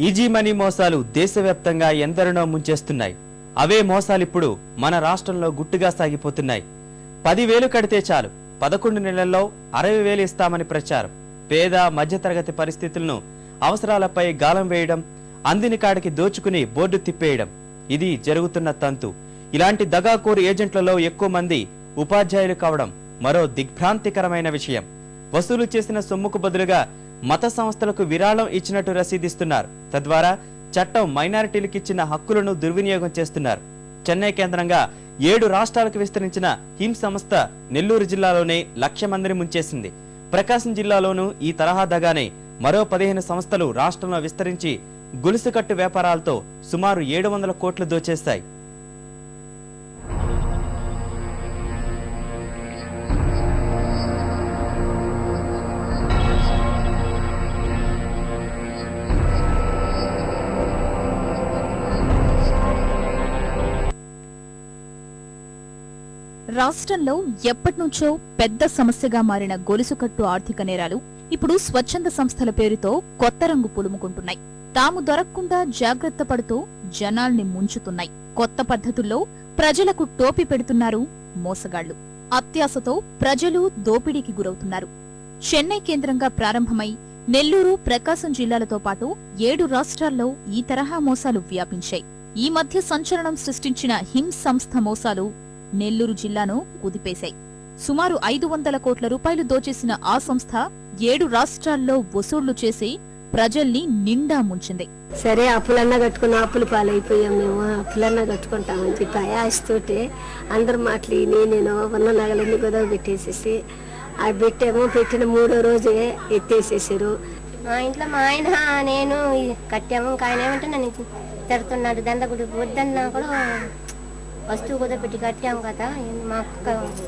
Easy money మోసాలు దేశవ్యాప్తంగా ఎందరినో ముంచేస్తున్నాయి. అవే మోసాలిప్పుడు మన రాష్ట్రంలో గుట్టుగా సాగిపోతున్నాయి. పదివేలు కడితే చాలు. పదకొండు నెలల్లో అరవై వేలు ఇస్తామని ప్రచారం. పేద మధ్యతరగతి పరిస్థితులను అవసరాలపై గాలం వేయడం అందిని కాడికి దోచుకుని బోర్డు తిప్పేయడం. ఇది జరుగుతున్న తంతు. ఇలాంటి దగాకోరు ఏజెంట్లలో ఎక్కువ మంది ఉపాధ్యాయులు కావడం మరో దిగ్భ్రాంతికరమైన విషయం. వసూలు చేసిన సొమ్ముకు బదులుగా మత సంస్థలకు విరాళం ఇచ్చినట్టు రసీదిస్తున్నారు. తద్వారా చట్టం మైనారిటీలకు ఇచ్చిన హక్కులను దుర్వినియోగం చేస్తున్నారు. చెన్నై కేంద్రంగా ఏడు రాష్ట్రాలకు విస్తరించిన హిమ్ సంస్థ నెల్లూరు జిల్లాలోనే లక్ష మందిని ముంచేసింది. ప్రకాశం జిల్లాలోనూ ఈ తరహా దగానే మరో పదిహేను సంస్థలు రాష్ట్రంలో విస్తరించి గులుసుకట్టు వ్యాపారాలతో సుమారు ఏడు వందల కోట్లు దోచేశాయి. రాష్ట్రంలో ఎప్పటినుంచో పెద్ద సమస్యగా మారిన గొలుసుకట్టు ఆర్థిక నేరాలు ఇప్పుడు స్వచ్ఛంద సంస్థల పేరుతో కొత్త రంగు పులుముకుంటున్నాయి. తాము దొరకకుండా జాగ్రత్త పడుతూ జనాల్ని ముంచుతున్నాయి. కొత్త పద్ధతుల్లో ప్రజలకు టోపీ పెడుతున్నారు మోసగాళ్ళు అత్యాశతో ప్రజలు దోపిడీకి గురవుతున్నారు. చెన్నై కేంద్రంగా ప్రారంభమై నెల్లూరు ప్రకాశం జిల్లాలతో పాటు ఏడు రాష్ట్రాల్లో ఈ తరహా మోసాలు వ్యాపించాయి. ఈ మధ్య సంచలనం సృష్టించిన హిమ్ సంస్థ మోసాలు నెల్లూరు జిల్లాను కుదిపేశాయి. సుమారు ఐదు వందల కోట్ల రూపాయలు దోచేసిన ఆ సంస్థ ఏడు రాష్ట్రాల్లో వసూళ్ళు చేసి ప్రజల్ని నిండా ముంచింది. సరే అప్పులన్నా కట్టుకున్న అప్పులు పాలైపోయాం మేము. అప్పులన్నా కట్టుకుంటామని చెప్పి ఆయాస్తోటి అందరు మాటలు విని నేను ఉన్న నగలన్నీ గొడవ పెట్టేసేసి అవి పెట్టాము పెట్టిన మూడో రోజే ఎత్తేసేసారు. మా ఇంట్లో మా ఆయన నేను కట్టాము ఇంకా ఆయన ఏమంటే నన్ను తిడుతున్నాడు దండగుడు వద్దన్నా కూడా వస్తువు కూడా పెట్టి కట్టాము కదా. మా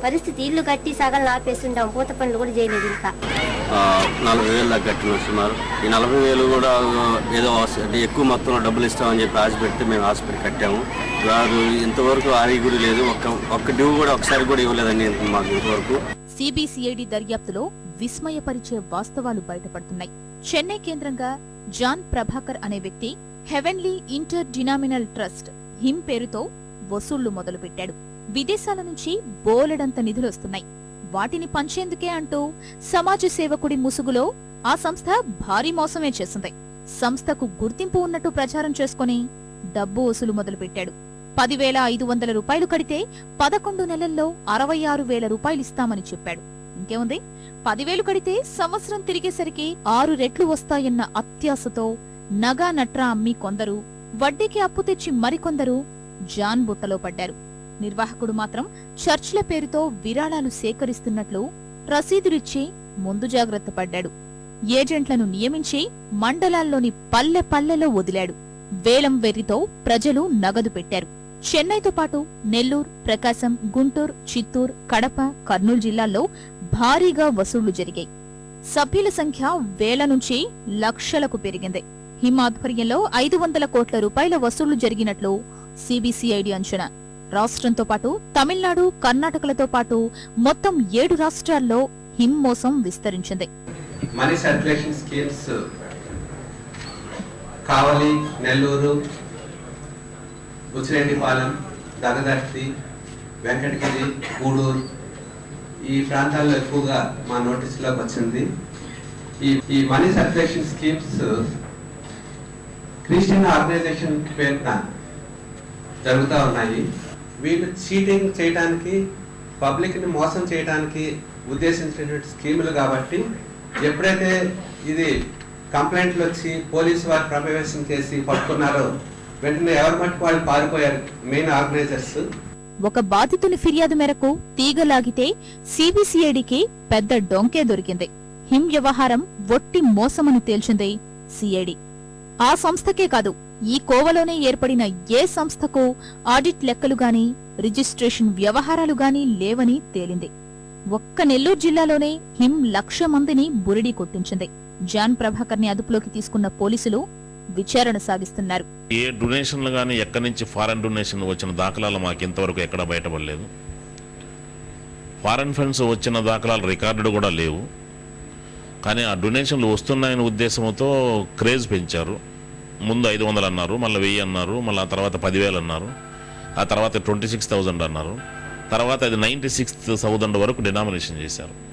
పరిస్థితి ఇల్లు కట్టి సగం ఆపేస్తుంటాం పూత పనులు కూడా చేయలేదు ఇంకా. నలభై వేలు దాకా కట్టినాం సుమారు. ఈ నలభై వేలు కూడా ఏదో ఎక్కువ మొత్తంలో డబ్బులు ఇస్తామని చెప్పి ఆశ పెడితే మేము హాస్పిటల్ కట్టాము. వారు ఇంతవరకు ఆరి కూడా లేదు. ఒక్క ఒక్క డ్యూ కూడా ఒకసారి కూడా ఇవ్వలేదండి మాకు ఇంతవరకు. సిబిసిఐడి దర్యాప్తులో విస్మయపరిచే వాస్తవాలు బయటపడుతున్నాయి. చెన్నై కేంద్రంగా జాన్ ప్రభాకర్ అనే వ్యక్తి heavenly interdenominational trust HIM పేరుతో వసూళ్ళు మొదలుపెట్టాడు. విదేశాల నుంచి బోలెడంత నిధులొస్తున్నాయి. వాటిని పంచేందుకే అంటూ సమాజ సేవకుడి ముసుగులో ఆ సంస్థ భారీ మోసమే చేసింది. సంస్థకు గుర్తింపు ఉన్నట్టు ప్రచారం చేసుకుని డబ్బు వసూలు మొదలుపెట్టాడు. పదివేల ఐదు వందల రూపాయలు కడితే పదకొండు నెలల్లో అరవై ఆరు వేల రూపాయలిస్తామని చెప్పాడు. ఇంకేముంది? పదివేలు కడితే సంవత్సరం తిరిగేసరికి ఆరు రెట్లు వస్తాయన్న అత్యాశతో నగా నట్రా అమ్మి కొందరు వడ్డీకి అప్పు తెచ్చి మరికొందరు జాన్ బుట్టలో పడ్డారు. నిర్వాహకుడు మాత్రం చర్చ్ల పేరుతో విరాళాలు సేకరిస్తున్నట్లు రసీదులిచ్చి ముందు జాగ్రత్త పడ్డాడు. ఏజెంట్లను నియమించి మండలాల్లోని పల్లె పల్లెలో వదిలాడు. వేలం వెర్రితో ప్రజలు నగదు పెట్టారు. చెన్నైతో పాటు నెల్లూరు ప్రకాశం గుంటూరు చిత్తూరు కడప కర్నూలు జిల్లాల్లో భారీగా వసూళ్ళు జరిగాయి. సభ్యుల సంఖ్య వేల నుంచి లక్షలకు పెరిగింది. హిమాధ్వర్యంలో ఐదు వందల కోట్ల రూపాయల వసూళ్ళు జరిగినట్లు సిబిసిఐడి అంచనా. రాష్ట్రంతో పాటు తమిళనాడు కర్ణాటకలతో పాటు మొత్తం ఏడు రాష్ట్రాల్లో హిమ్ మోసం విస్తరించింది. Money circulation schemes Kavali Nellore Buchireddypalem Dagadarthi Venkatagiri Gudur ఈ ప్రాంతాల్లో ఎక్కువగా మా నోటీసులోకి వచ్చింది. ఈ ఈ money circulation schemes Christian organisation పేరున జరుగుతూ ఉన్నాయి. వీళ్ళు చీటింగ్ చేయడానికి పబ్లిక్ని మోసం చేయడానికి ఉద్దేశించినటువంటి స్కీములు కాబట్టి ఎప్పుడైతే ఇది కంప్లైంట్లు వచ్చి పోలీసు వారు ప్రవేశం చేసి పట్టుకున్నారో వెంటనే ఎవరి మట్టుకు వాళ్ళు పారిపోయారు మెయిన్ ఆర్గనైజర్స్ ఒక బాధితుని ఫిర్యాదు మేరకు తీగలాగితే సిబిసిఐడికి పెద్ద డొంకే దొరికింది. హిమ్ వ్యవహారం ఒట్టి మోసమని తేల్చింది సిఐడి ఆ సంస్థకే కాదు ఈ కోవలోనే ఏర్పడిన ఏ సంస్థకు ఆడిట్ లెక్కలు గాని రిజిస్ట్రేషన్ వ్యవహారాలు గాని లేవని తేలింది. ఒక్క నెల్లూరు జిల్లాలోనే హిమ్ లక్ష మందిని బురిడి కొట్టించింది. జాన్ ప్రభాకర్ని అదుపులోకి తీసుకున్న పోలీసులు విచారణ సాగిస్తున్నారు. ఏ డొనేషన్లు కానీ ఎక్కడి నుంచి ఫారెన్ డొనేషన్ వచ్చిన దాఖలాలు మాకు ఇంతవరకు ఎక్కడ బయటపడలేదు. ఫారెన్ ఫండ్స్ వచ్చిన దాఖలాలు రికార్డు కూడా లేవు. కానీ ఆ డొనేషన్లు వస్తున్నాయనే ఉద్దేశంతో క్రేజ్ పెంచారు. ముందు ఐదు వందలు అన్నారు మళ్ళీ వెయ్యి అన్నారు మళ్ళీ ఆ తర్వాత పదివేలు అన్నారు. ఆ తర్వాత ట్వంటీ సిక్స్ థౌజండ్ అన్నారు. తర్వాత అది నైంటీ సిక్స్ థౌజండ్ వరకు డినామినేషన్ చేశారు.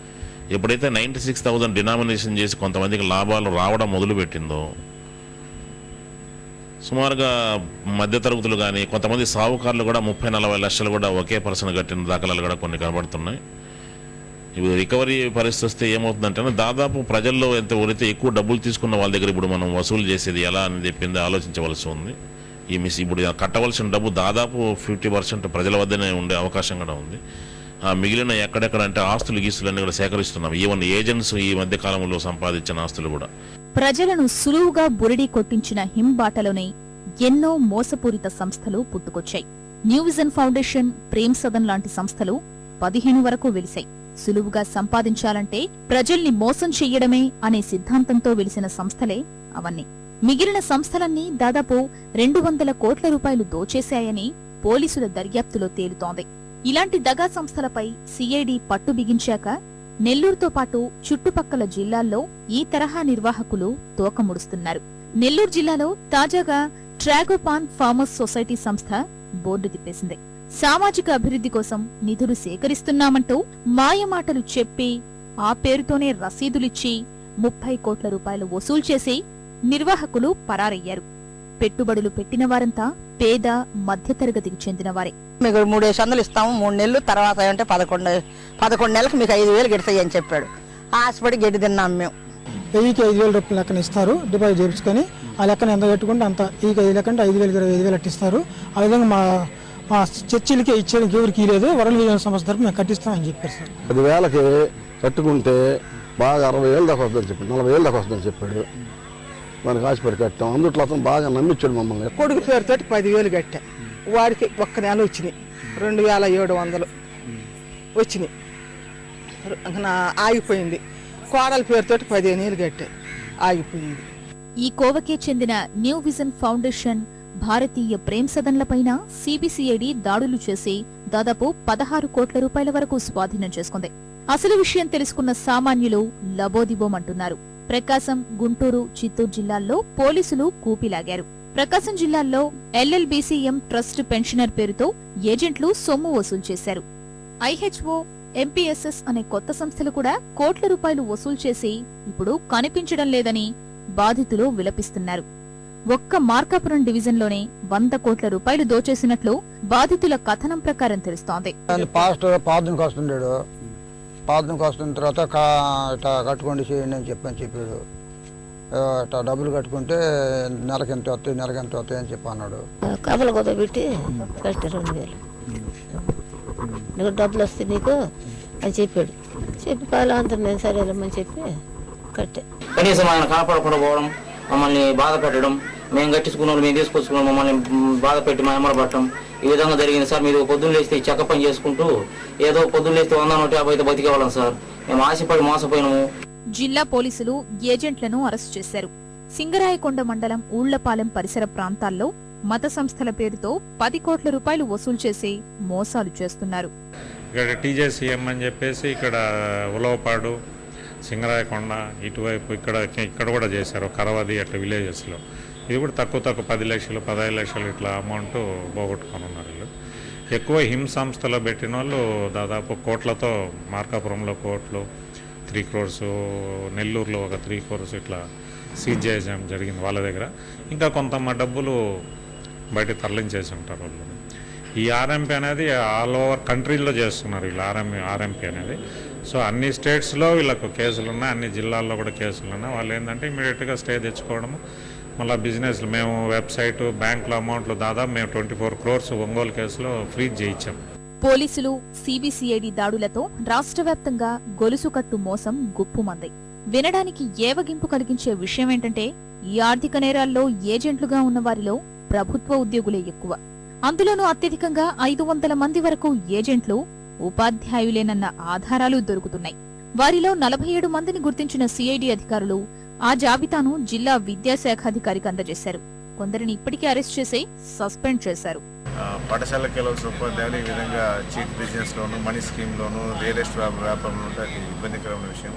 ఎప్పుడైతే నైంటీ సిక్స్ థౌజండ్ డినామినేషన్ చేసి కొంతమందికి లాభాలు రావడం మొదలుపెట్టిందో సుమారుగా మధ్యతరగతులు కానీ కొంతమంది సావుకారులు కూడా ముప్పై నలభై లక్షలు కూడా ఒకే పర్సన్ కట్టిన దాఖలాలు కూడా కొన్ని కనబడుతున్నాయి. ఇవి రికవరీ పరిస్థితి వస్తే ఏమవుతుందంటే దాదాపు ప్రజల్లో ఎంత ఎవరైతే ఎక్కువ డబ్బులు తీసుకున్న వాళ్ళ దగ్గర ఇప్పుడు మనం వసూలు చేసేది ఎలా అని చెప్పింది ఆలోచించవలసి ఉంది. ఈ మిస్ ఇప్పుడు కట్టవలసిన డబ్బు దాదాపు ఫిఫ్టీ పర్సెంట్ ప్రజల వద్దనే ఉండే అవకాశం కూడా ఉంది. ఆ మిగిలిన ఎక్కడెక్కడ అంటే ఆస్తులు గీస్తులు అన్ని కూడా సేకరిస్తున్నాం. ఈవెన్ ఏజెంట్స్ ఈ మధ్య కాలంలో సంపాదించిన ఆస్తులు కూడా. ప్రజలను సులువుగా బురిడి కొట్టించిన హింబాటలోనే ఎన్నో మోసపూరిత సంస్థలు పుట్టుకొచ్చాయి. New vision foundation Prem Sadan లాంటి సంస్థలు పదిహేను వరకు వెలిశాయి. సులువుగా సంపాదించాలంటే ప్రజల్ని మోసం చెయ్యడమే అనే సిద్ధాంతంతో వెలిసిన సంస్థలే అవన్నీ. మిగిలిన సంస్థలన్నీ దాదాపు రెండు వందల కోట్ల రూపాయలు దోచేశాయని పోలీసుల దర్యాప్తులో తేలుతోంది. ఇలాంటి దగా సంస్థలపై సిఐడి పట్టు బిగించాక నెల్లూరుతో పాటు చుట్టుపక్కల జిల్లాల్లో ఈ తరహా నిర్వాహకులు తోకముడుస్తున్నారు. నెల్లూరు జిల్లాలో తాజాగా ట్రాగోపాన్ ఫార్మర్స్ సొసైటీ సంస్థ బోర్డు తిప్పేసింది. సామాజిక అభివృద్ధి కోసం నిధులు సేకరిస్తున్నామంటూ మాయమాటలు చెప్పి ఆ పేరుతోనే రసీదులిచ్చి ముప్పై కోట్ల రూపాయలు వసూలు చేసి నిర్వాహకులు పరారయ్యారు. పెట్టుబడులు పెట్టిన వారంతా పేద మధ్యతరగతికి చెందినవారే మీకు మూడేసి వందలు ఇస్తాము మూడు నెలలు తర్వాత అంటే పదకొండు పదకొండు నెలలకు మీకు ఐదు వేలు గెడతాయి అని చెప్పాడు. ఆశపడి గడ్డి తిన్నాం మేము. వెయ్యికి ఐదు వేల రూపాయల లెక్కన ఇస్తారు డిపాజిట్ చేయించుకొని ఆ లెక్కన ఎంత కట్టుకుంటే అంత ఈ ఐదు లెక్కంటే ఐదు వేలకి ఇరవై ఐదు వేలు అట్టిస్తారు. ఆ విధంగా మా మా చర్చిలకి ఇచ్చేందుకు ఎవరికి లేదు వరల్డ్ విజయం సంస్థ తరపు మేము కట్టిస్తామని చెప్పారు సార్. పదివేలకి కట్టుకుంటే బాగా అరవై ఏళ్ళు దాకా వస్తుందని చెప్పాడు. నలభై ఏళ్ళు దాకా వస్తుందని చెప్పాడు. మనకి ఆశపడి కట్టాం. అందుట్లో అతను బాగా నమ్మించాడు మమ్మల్ని. కొడుకు పేరుతోటి పదివేలు కట్టా. వాడికి ఒక్క నెల వచ్చినాయి. రెండు వేల ఏడు వందలు వచ్చినాయి. నా ఆగిపోయింది. కోడల పేరుతోటి పదిహేను ఏళ్ళు కట్టా. ఆగిపోయింది. ఈ కోవకే చెందిన new vision foundation Bharatiya Prem సదన్లపైన CBCID దాడులు చేసి దాదాపు పదహారు కోట్ల రూపాయల వరకు స్వాధీనం చేసుకుంది. అసలు విషయం తెలుసుకున్న సామాన్యులు లబోదిబోమంటున్నారు. ప్రకాశం గుంటూరు చిత్తూరు జిల్లాల్లో పోలీసులు కూపిలాగారు. ప్రకాశం జిల్లాల్లో ఎల్ఎల్బీసీఎం ట్రస్ట్ పెన్షనర్ పేరుతో ఏజెంట్లు సొమ్ము వసూలు చేశారు. ఐహెచ్ఓ ఎంపీఎస్ఎస్ అనే కొత్త సంస్థలు కూడా కోట్ల రూపాయలు వసూలు చేసి ఇప్పుడు కనిపించడం లేదని బాధితులు విలపిస్తున్నారు. ఒక్క మార్కాపురం డివిజన్లోనే వంద కోట్ల రూపాయలు దోచేసినట్లు బాధితుల కథనం ప్రకారం తెలుస్తోంది. పాస్టర్ పాదనకు వస్తుండాడు పాదనకు వస్తున్న తర్వాత ఇట్లా కట్టుకోండి చేయండి అని చెప్పని చెప్పాడు. ఇట్లా డబ్బులు కట్టుకుంటే నెలకి ఎంత వస్తాయి నెలకి ఎంత వస్తాయి అని చెప్పి అన్నాడు. కబల కొత్త పెట్టి కట్టి రెండు వేలు. నీకు డబ్బులు వస్తాయి నీకు అని చెప్పాడు. చెప్పి కాలాంతరం నేను సరేలమ్మని చెప్పి కట్టే. కనీసం ఆయన కాపాడకుండా పోవడం మమ్మల్ని బాధ పెట్టడం మేము కట్టించుకున్నాం మేము తీసుకొచ్చుకున్నాం మమ్మల్ని బాధ పెట్టి మా ఎమ్మడ పట్టడం ఈ విధంగా జరిగింది సార్. మీరు పొద్దున్న లేస్తే చెక్క పని చేసుకుంటూ ఏదో పొద్దున్న లేస్తే వంద నూట యాభై అయితే బతికేవాళ్ళం సార్. మేము ఆశపడి మోసపోయినాము. జిల్లా పోలీసులు ఏజెంట్లను అరెస్టు చేశారు. సింగరాయకొండ మండలం ఊళ్ళపాలెం పరిసర ప్రాంతాల్లో మత సంస్థల పేరుతో పది కోట్ల రూపాయలు వసూలు చేసి మోసాలు చేస్తున్నారు. ఇక్కడ టీజేసీఎం అని చెప్పేసి ఇక్కడ ఉలవపాడు సింగరాయకొండ ఇటువైపు ఇక్కడ ఇక్కడ కూడా చేశారు కరవది అట్లా విలేజెస్లో ఇది కూడా తక్కువ తక్కువ పది లక్షలు పదహైదు లక్షలు ఇట్లా అమౌంట్ పోగొట్టుకొని ఉన్నారు వీళ్ళు. ఎక్కువ హిమ్ సంస్థలో పెట్టిన వాళ్ళు దాదాపు కోట్లతో మార్కాపురంలో కోట్లు త్రీ క్రోర్స్ నెల్లూరులో ఒక త్రీ క్రోర్స్ ఇట్లా సీజ్ చేయడం జరిగింది వాళ్ళ దగ్గర. ఇంకా కొంత మా డబ్బులు బయట తరలించేసి ఉంటారు వాళ్ళు. ఈ ఆర్ఎంపీ అనేది ఆల్ ఓవర్ కంట్రీలో చేస్తున్నారు వీళ్ళు ఆర్ఎంపీ ఆర్ఎంపీ అనేది. సో అన్ని స్టేట్స్లో వీళ్ళకు కేసులు ఉన్నాయి అన్ని జిల్లాల్లో కూడా కేసులు ఉన్నాయి వాళ్ళు ఏంటంటే ఇమీడియట్గా స్టే తెచ్చుకోవడము మళ్ళీ బిజినెస్లు మేము వెబ్సైట్ బ్యాంకులో అమౌంట్లు దాదాపు మేము ట్వంటీ ఫోర్ క్రోర్స్ ఒంగోలు కేసులో ఫ్రీజ్ చేయించాం. పోలీసులు సిబిసిఐడి దాడులతో రాష్ట్ర వ్యాప్తంగా గొలుసు కట్టు మోసం గుప్పుమంది. వినడానికి ఏవగింపు కలిగించే విషయం ఏంటంటే ఈ ఆర్థిక నేరాల్లో ఏజెంట్లుగా ఉన్న వారిలో ప్రభుత్వ ఉద్యోగులే ఎక్కువ. అందులోనూ అత్యధికంగా ఐదు వందల మంది వరకు ఏజెంట్లు ఉపాధ్యాయులేనన్న ఆధారాలు దొరుకుతున్నాయి. వారిలో నలభై ఏడు మందిని గుర్తించిన సిఐడి అధికారులు ఆ జాబితాను జిల్లా విద్యాశాఖాధికారికి అందజేశారు. కొందరిని ఇప్పటికే అరెస్ట్ చేసి సస్పెండ్ చేశారు. పాఠశాలకు వెళ్ళవలసిన ఉపాధ్యాయులు ఈ విధంగా చీట్ బిజినెస్లోను మనీ స్కీమ్లోను రియల్ ఎస్టేట్ వ్యాపారంలో ఇబ్బందికరమైన విషయం.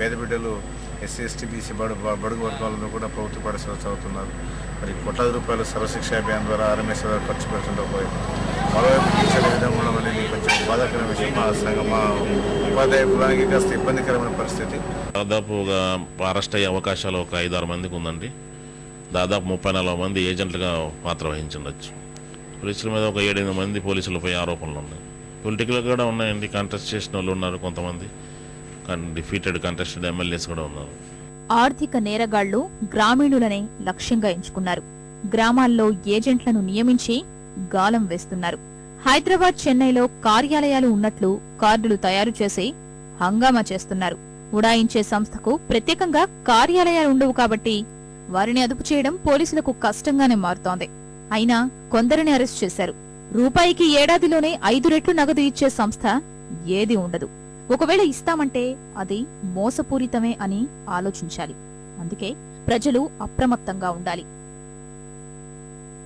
పేద బిడ్డలు ఎస్సీ ఎస్టీ బీసీ బడు బడుగు వర్గాలను కూడా ప్రభుత్వ పాఠశాల చదువుతున్నారు. మరి కోట్లాది రూపాయలు సర్వశిక్ష అభియాన్ ద్వారా ఆర్ఎంఎస్ ద్వారా ఖర్చు పెడుతుంటే మరోవైపు టీచర్ల విధంగా ఉండడం అనేది కొంచెం బాధాకరమైన విషయం. మా సంఘం మా ఉపాధ్యాయ కులానికి కాస్త ఇబ్బందికరమైన పరిస్థితి. దాదాపుగా అరెస్ట్ అయ్యే అవకాశాలు ఒక ఐదారు మందికి ఉందండి. దాదాపు ముప్పై నలభై మంది ఏజెంట్లుగా పాత్ర వహించుండొచ్చు. పోలీసుల మీద ఒక ఏడెనిమిది మంది పోలీసులపై ఆరోపణలు ఉన్నాయి. పొలిటికల్ కూడా ఉన్నాయండి. కంటెస్ట్ చేసిన వాళ్ళు ఉన్నారు కొంతమంది. డిఫీటెడ్ కంటెస్టెడ్ ఎమ్మెల్యేస్ కూడా ఉన్నారు. ఆర్థిక నేరగాళ్ళు గ్రామీణులనే లక్ష్యంగా ఎంచుకున్నారు. గ్రామాల్లో ఏజెంట్లను నియమించి గాలం వేస్తున్నారు. హైదరాబాద్ చెన్నైలో కార్యాలయాలు ఉన్నట్లు కార్డులు తయారు చేసి హంగామా చేస్తున్నారు. ఉడాయించే సంస్థకు ప్రత్యేకంగా కార్యాలయాలు ఉండవు కాబట్టి వారిని అదుపు చేయడం పోలీసులకు కష్టంగానే మారుతోంది. అయినా కొందరిని అరెస్ట్ చేశారు. రూపాయికి ఏడాదిలోనే ఐదు రెట్లు నగదు ఇచ్చే సంస్థ ఏది ఉండదు. ఒకవేళ ఇస్తామంటే అది మోసపూరితమే అని ఆలోచించాలి. అందుకే ప్రజలు అప్రమత్తంగా ఉండాలి.